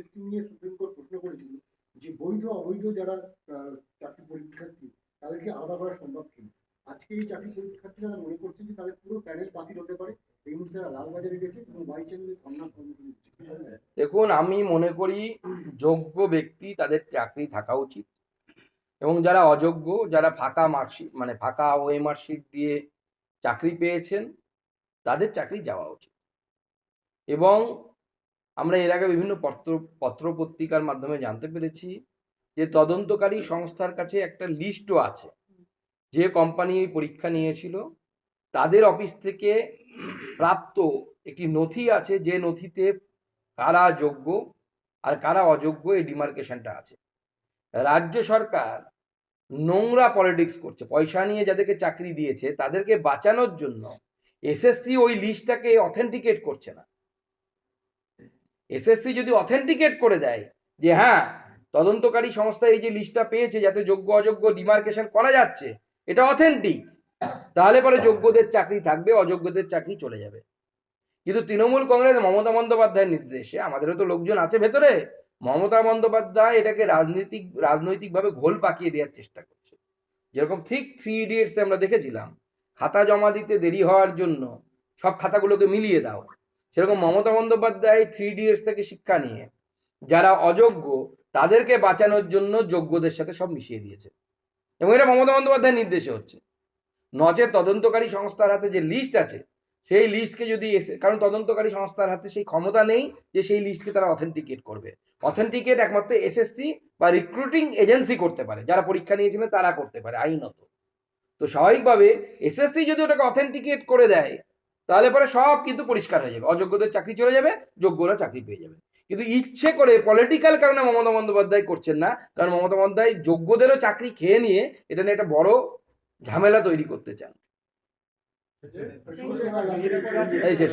SSC নিয়ে supreme court প্রশ্ন করেছিল যে বৈধ অবৈধ যারা চাকরি পরীক্ষার্থী, তাদেরকে আলাদা করা সম্ভব ছিল আজকে এই চাকরি পরীক্ষার্থীরা মনে করছেন যে তাদের পুরো প্যানেল বাতিল হতে পারে। এই মুহূর্তে তারা লালবাজারে গেছে এবং বাই চ্যানেলে ধর্ণা কর্মসূচি? দেখুন, আমি মনে করি যোগ্য ব্যক্তি তাদের চাকরি থাকা উচিত। এবং যারা অযোগ্য, যারা ফাঁকা মার্কশিট মানে ফাঁকা ওএমআর শিট দিয়ে চাকরি পেয়েছেন, তাদের চাকরি যাওয়া উচিত। এবং আমরা এর আগে বিভিন্ন পত্র পত্র পত্রিকার মাধ্যমে জানতে পেরেছি যে তদন্তকারী সংস্থার কাছে একটা লিস্টও আছে। যে কোম্পানি পরীক্ষা নিয়েছিল, তাদের অফিস থেকে প্রাপ্ত একটি নথি আছে যে নথিতে কারা যোগ্য আর কারা অযোগ্য এই ডিমার্কেশনটা আছে। রাজ্য সরকার নোংরা পলিটিক্স করছে, পয়সা নিয়ে যাদেরকে চাকরি দিয়েছে, তাদেরকে বাঁচানোর জন্য এসএসসি ওই লিস্টটাকে অথেন্টিকেট করছে না। এসএসসি যদি অথেন্টিকেট করে দেয় যে হ্যাঁ তদন্তকারী সংস্থা এই যে লিস্টটা পেয়েছে যাতে যোগ্য অযোগ্য ডিমার্কেশন করা যাচ্ছে, এটা অথেন্টিক তাহলে পরে যোগ্যদের চাকরি থাকবে, অযোগ্যদের চাকরি চলে যাবে। কিন্তু তৃণমূল কংগ্রেস মমতা বন্দ্যোপাধ্যায়ের নির্দেশে, আমাদেরও তো লোকজন আছে ভেতরে, মমতা বন্দ্যোপাধ্যায় এটাকে রাজনৈতিক, রাজনৈতিকভাবে ঘোল পাকিয়ে দেওয়ার চেষ্টা করছে। যেরকম ঠিক থ্রি ইডিয়েটস আমরা দেখেছিলাম, খাতা জমা দিতে দেরি হওয়ার জন্য সব খাতাগুলোকে মিলিয়ে দাও। সেরকম মমতা বন্দ্যোপাধ্যায় থ্রি ইডিয়েটস থেকে শিক্ষা নিয়ে, যারা অযোগ্য, তাদেরকে বাঁচানোর জন্য যোগ্যদের সাথে সব মিশিয়ে দিয়েছে। এবং এটা মমতা বন্দ্যোপাধ্যায়ের নির্দেশে হচ্ছে। নচেত তদন্তকারী সংস্থার হাতে যে লিস্ট আছে, সেই লিস্টকে যদি এসে, কারণ তদন্তকারী সংস্থার হাতে সেই ক্ষমতা নেই যে সেই লিস্টকে তারা অথেন্টিকেট করবে। অথেন্টিকেট একমাত্র এসএসসি বা রিক্রুটিং এজেন্সি করতে পারে। যারা পরীক্ষা নিয়েছিলেন তারা করতে পারে, আইনত। তো স্বাভাবিকভাবে এসএসসি যদি ওটাকে অথেন্টিকেট করে দেয় তাহলে পরে সব কিন্তু পরিষ্কার হয়ে যাবে। অযোগ্যদের চাকরি চলে যাবে, যোগ্যরা চাকরি পেয়ে যাবে। কিন্তু ইচ্ছে করে পলিটিক্যাল কারণে মমতা বন্দ্যোপাধ্যায় করছেন না, কারণ মমতা বন্দ্যোপাধ্যায় যোগ্যদেরও চাকরি খেয়ে নিয়ে এটা নিয়ে একটা বড় ঝামেলা তৈরি করতে চান। এই শেষ